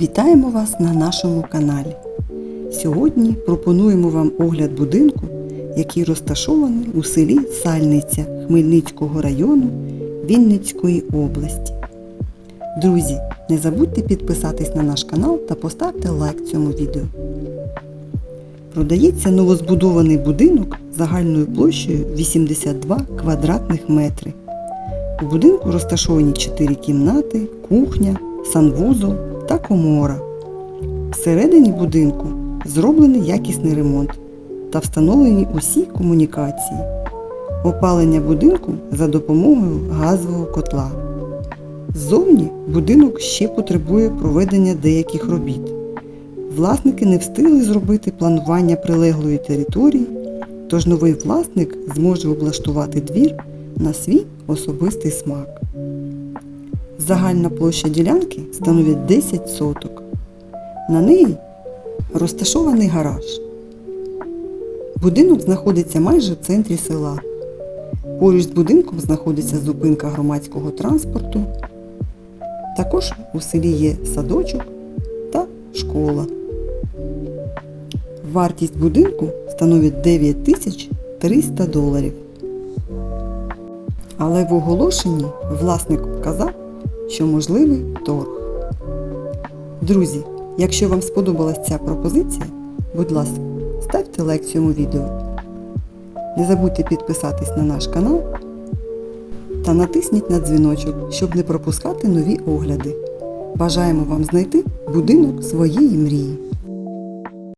Вітаємо вас на нашому каналі. Сьогодні пропонуємо вам огляд будинку, який розташований у селі Сальниця Хмельницького району Вінницької області. Друзі, не забудьте підписатись на наш канал та поставте лайк цьому відео. Продається новозбудований будинок загальною площею 82 квадратних метри. У будинку розташовані 4 кімнати, кухня, санвузол та комора. Всередині будинку зроблений якісний ремонт та встановлені усі комунікації. Опалення будинку за допомогою газового котла. Ззовні будинок ще потребує проведення деяких робіт. Власники не встигли зробити планування прилеглої території, тож новий власник зможе облаштувати двір на свій особистий смак. Загальна площа ділянки становить 10 соток. На неї розташований гараж. Будинок знаходиться майже в центрі села. Поруч з будинком знаходиться зупинка громадського транспорту. Також у селі є садочок та школа. Вартість будинку становить 9300 доларів. Але в оголошенні власник вказав, що можливий торг. Друзі, якщо вам сподобалась ця пропозиція, будь ласка, ставте лайк цьому відео. Не забудьте підписатись на наш канал та натисніть на дзвіночок, щоб не пропускати нові огляди. Бажаємо вам знайти будинок своєї мрії.